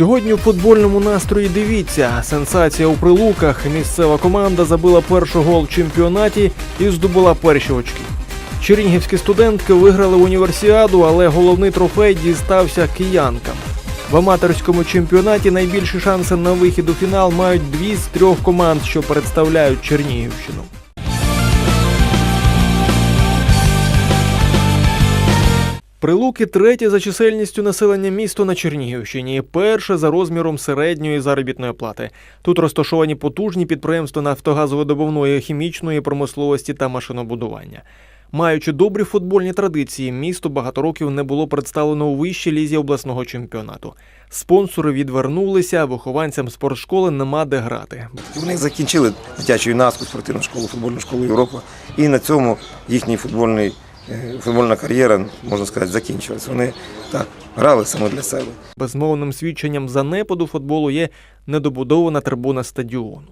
Сьогодні у футбольному настрої дивіться. Сенсація у прилуках. Місцева команда забила перший гол в чемпіонаті і здобула перші очки. Чернігівські студентки виграли універсіаду, але головний трофей дістався киянкам. В аматорському чемпіонаті найбільші шанси на вихід у фінал мають дві з трьох команд, що представляють Чернігівщину. Прилуки третє за чисельністю населення місто на Чернігівщині, перше за розміром середньої заробітної плати. Тут розташовані потужні підприємства нафтогазовидобувної, хімічної промисловості та машинобудування. Маючи добрі футбольні традиції, місто багато років не було представлено у вищій лізі обласного чемпіонату. Спонсори відвернулися, вихованцям спортшколи нема де грати. Вони закінчили дитячу юнацьку спортивну школу, футбольну школу Європа. І на цьому їхній футбольний, футбольна кар'єра, можна сказати, закінчилась. Вони так грали саме для себе. Безмовним свідченням занепаду футболу є недобудована трибуна стадіону.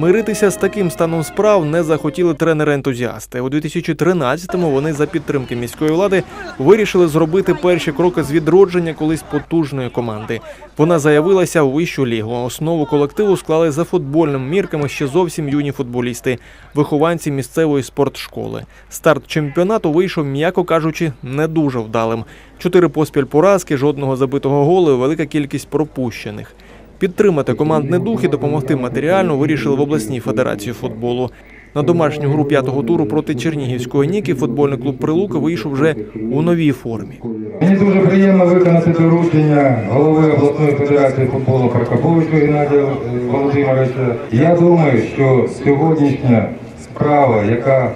Миритися з таким станом справ не захотіли тренери-ентузіасти. У 2013-му вони за підтримки міської влади вирішили зробити перші кроки з відродження колись потужної команди. Вона заявилася у вищу лігу. Основу колективу склали за футбольними мірками ще зовсім юні футболісти, вихованці місцевої спортшколи. Старт чемпіонату вийшов, м'яко кажучи, не дуже вдалим. Чотири поспіль поразки, жодного забитого голу, велика кількість пропущених. Підтримати командний дух і допомогти матеріально вирішили в обласній федерації футболу. На домашню гру п'ятого туру проти Чернігівської Ніки футбольний клуб Прилука вийшов вже у новій формі. Мені дуже приємно виконати доручення голови обласної федерації футболу Прокоповича Геннадія Володимировича. Я думаю, що сьогоднішня справа, яка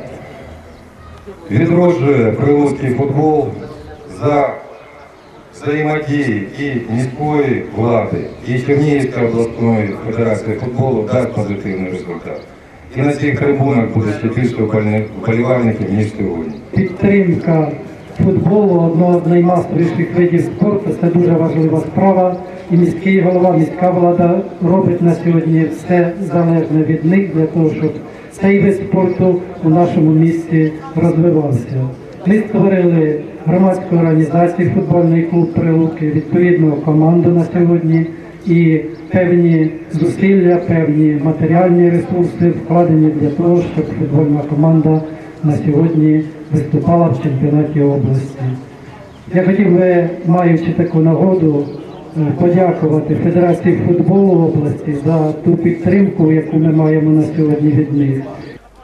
відроджує прилуцький футбол за взаємодії і міської влади, і Чернігівської обласної федерації футболу дасть позитивний результат. І на цих трибунах буде ще більше вболівальників, ніж сьогодні. Підтримка футболу одного з наймасовіших видів спорту це дуже важлива справа. І міський голова, міська влада робить на сьогодні все залежне від них для того, щоб цей вид спорту у нашому місті розвивався. Ми створили громадську організацію футбольний клуб Прилуки, відповідну команду на сьогодні і певні зусилля, певні матеріальні ресурси вкладені для того, щоб футбольна команда на сьогодні виступала в чемпіонаті області. Я хотів би, маючи таку нагоду, е, подякувати Федерації футболу області за ту підтримку, яку ми маємо на сьогодні від них.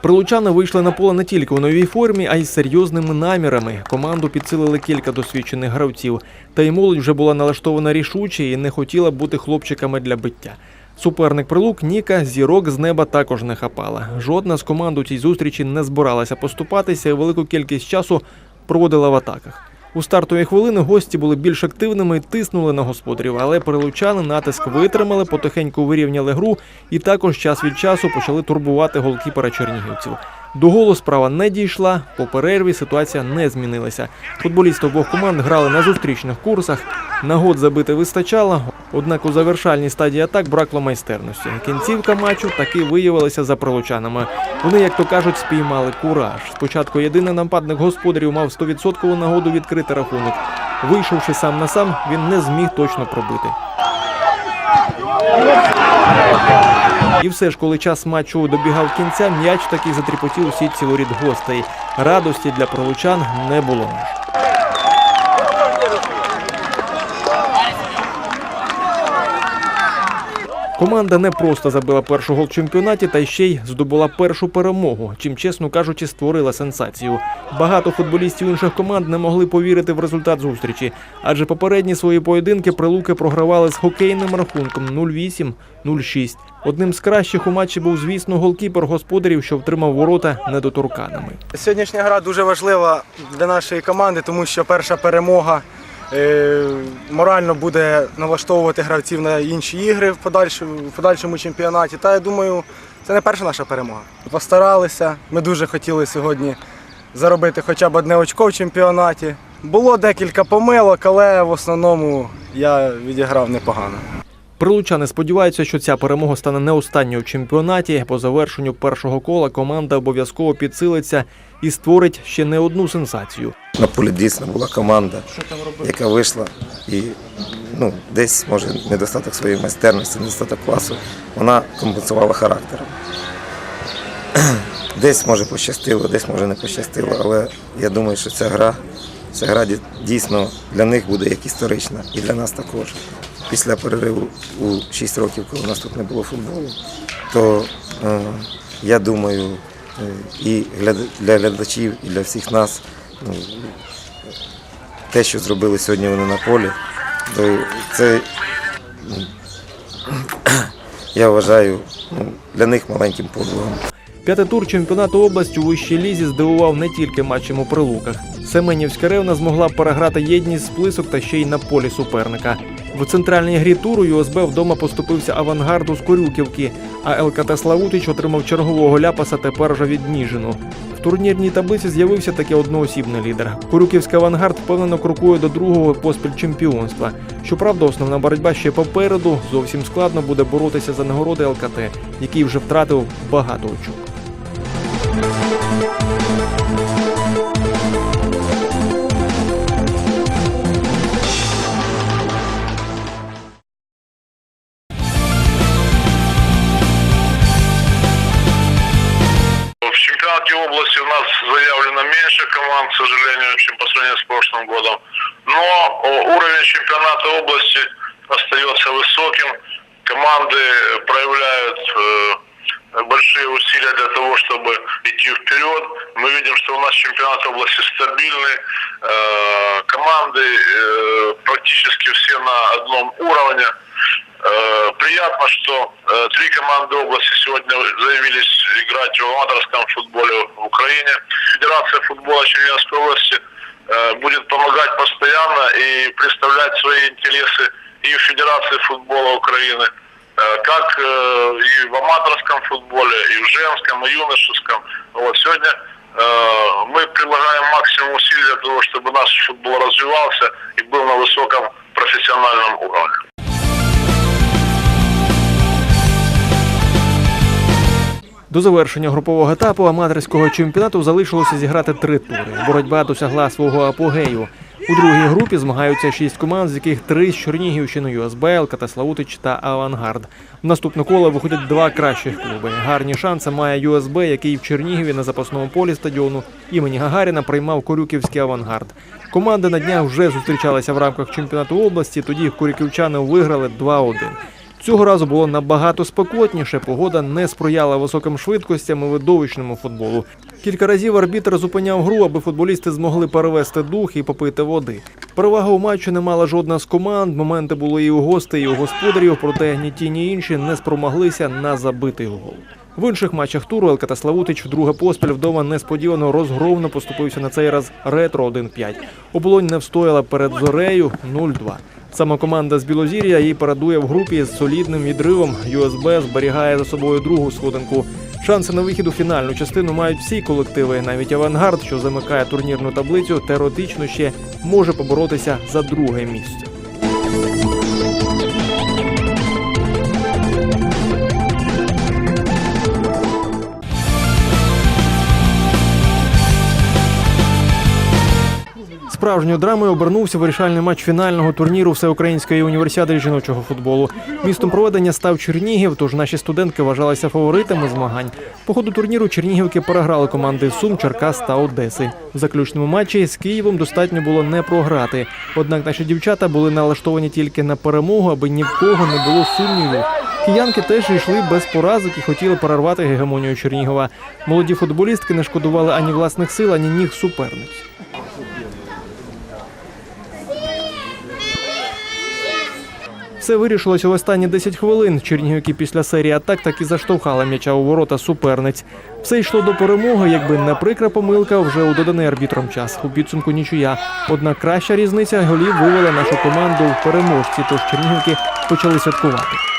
Прилучани вийшли на поле не тільки у новій формі, а й з серйозними намірами. Команду підсилили кілька досвідчених гравців. Та й молодь вже була налаштована рішуче і не хотіла бути хлопчиками для биття. Суперник прилук Ніка зірок з неба також не хапала. Жодна з команд у цій зустрічі не збиралася поступатися і велику кількість часу проводила в атаках. У стартові хвилини гості були більш активними тиснули на господарів, але прилучани натиск витримали, потихеньку вирівняли гру і також час від часу почали турбувати голкіпера чернігівців. До голу справа не дійшла. По перерві ситуація не змінилася. Футболісти обох команд грали на зустрічних курсах. Нагод забити вистачало, однак у завершальній стадії атак бракло майстерності. Кінцівка матчу таки виявилася за прилучанами. Вони, як то кажуть, спіймали кураж. Спочатку єдиний нападник господарів мав 100% нагоду відкрити рахунок. Вийшовши сам на сам, він не зміг точно пробити. І все ж, коли час матчу добігав кінця, м'яч таки затріпотів у сітці воріт гостей. Радості для пролучан не було Команда не просто забила перший гол в чемпіонаті, та ще й здобула першу перемогу, чим, чесно кажучи, створила сенсацію. Багато футболістів інших команд не могли повірити в результат зустрічі, адже попередні свої поєдинки прилуки програвали з хокейним рахунком 0-8-0-6. Одним з кращих у матчі був, звісно, голкіпер господарів, що втримав ворота недоторканими. Сьогоднішня гра дуже важлива для нашої команди, тому що перша перемога морально буде налаштовувати гравців на інші ігри в подальшому, в подальшому чемпіонаті. Та я думаю, це не перша наша перемога. Постаралися. Ми дуже хотіли сьогодні заробити хоча б одне очко в чемпіонаті. Було декілька помилок, але в основному я відіграв непогано. Прилучани сподіваються, що ця перемога стане не останньою в чемпіонаті. По завершенню першого кола команда обов'язково підсилиться і створить ще не одну сенсацію. На полі дійсно була команда, яка вийшла і ну, десь, може, недостаток своєї майстерності, недостаток класу, вона компенсувала характером. Десь може пощастило, десь може не пощастило, але я думаю, що ця гра, ця гра дійсно для них буде як історична, і для нас також. Після перериву у 6 років, коли у нас тут не було футболу, то е, я думаю, е, і для глядачів, і для всіх нас ну, те, що зробили сьогодні вони на полі, то це я вважаю ну, для них маленьким подвигом. П'ятий тур чемпіонату області у вищій лізі здивував не тільки матчем у прилуках. Семенівська ревна змогла переграти єдність з плисок та ще й на полі суперника. В центральній грі туру ЮСБ вдома поступився авангарду з Корюківки, а ЛКТ Славутич отримав чергового ляпаса тепер вже від Ніжину. В турнірній таблиці з'явився таки одноосібний лідер. Корюківський авангард впевнено крокує до другого поспіль чемпіонства. Щоправда, основна боротьба ще попереду. Зовсім складно буде боротися за нагороди ЛКТ, який вже втратив багато очок. меньше команд, к сожалению, чем по сравнению с прошлым годом. Но о, уровень чемпионата области остается высоким. Команды проявляют э, большие усилия для того, чтобы идти вперед. Мы видим, что у нас чемпионат области стабильный. Э, команды э, практически все на одном уровне. Э, Приятно, что э, три команды области сегодня заявились играть в аматорском футболе в Украине. Федерация футбола Чернигівської области э, будет помогать постоянно и представлять свои интересы и в Федерации футбола Украины, как и в аматорском футболе, и в женском, и юношеском. Вот сегодня мы прилагаем максимум усилий для того, чтобы наш футбол развивался и был на высоком профессиональном уровне. До завершення групового етапу аматорського чемпіонату залишилося зіграти три тури. Боротьба досягла свого апогею. У другій групі змагаються шість команд, з яких три з Чернігівщини ЮСБ, Славутич та Авангард. В наступне коло виходять два кращих клуби. Гарні шанси має ЮСБ, який в Чернігові на запасному полі стадіону імені Гагаріна приймав Корюківський авангард. Команди на днях вже зустрічалися в рамках чемпіонату області. Тоді корюківчани виграли 2-1. Цього разу було набагато спекотніше. Погода не сприяла високим швидкостям і видовищному футболу. Кілька разів арбітр зупиняв гру, аби футболісти змогли перевести дух і попити води. Перевагу у матчі не мала жодна з команд. Моменти були і у гостей, і у господарів, проте ні ті, ні інші не спромоглися на забитий гол. В інших матчах туру ЛКТ Славутич вдруге поспіль вдома несподівано розгромно поступився на цей раз ретро 1-5. Оболонь не встояла перед зорею 0-2. Сама команда з Білозір'я її парадує в групі з солідним відривом. ЮСБ зберігає за собою другу сходинку. Шанси на вихід у фінальну частину мають всі колективи. Навіть авангард, що замикає турнірну таблицю, теоретично ще може поборотися за друге місце. Справжньою драмою обернувся вирішальний матч фінального турніру всеукраїнської універсіади жіночого футболу. Містом проведення став Чернігів, тож наші студентки вважалися фаворитами змагань. По ходу турніру чернігівки переграли команди Сум, Черкас та Одеси. В заключному матчі з Києвом достатньо було не програти. Однак наші дівчата були налаштовані тільки на перемогу, аби ні в кого не було сумнівів. Киянки теж йшли без поразок і хотіли перервати гегемонію Чернігова. Молоді футболістки не шкодували ані власних сил, ані ніг суперниць. Все вирішилося в останні 10 хвилин. Чернігівки після серії атак так і заштовхали м'яча у ворота суперниць. Все йшло до перемоги, якби не прикра помилка вже у доданий арбітром час. У підсумку нічия. Однак краща різниця голів вивела нашу команду в переможці, тож чернігівки почали святкувати.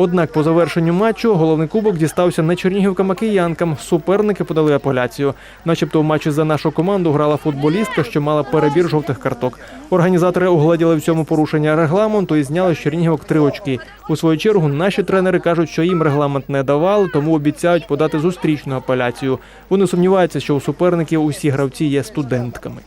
Однак по завершенню матчу головний кубок дістався не чернігівкам, а киянкам. Суперники подали апеляцію. Начебто в матчі за нашу команду грала футболістка, що мала перебір жовтих карток. Організатори угладіли в цьому порушення регламенту і зняли з чернігівок три очки. У свою чергу наші тренери кажуть, що їм регламент не давали, тому обіцяють подати зустрічну апеляцію. Вони сумніваються, що у суперників усі гравці є студентками.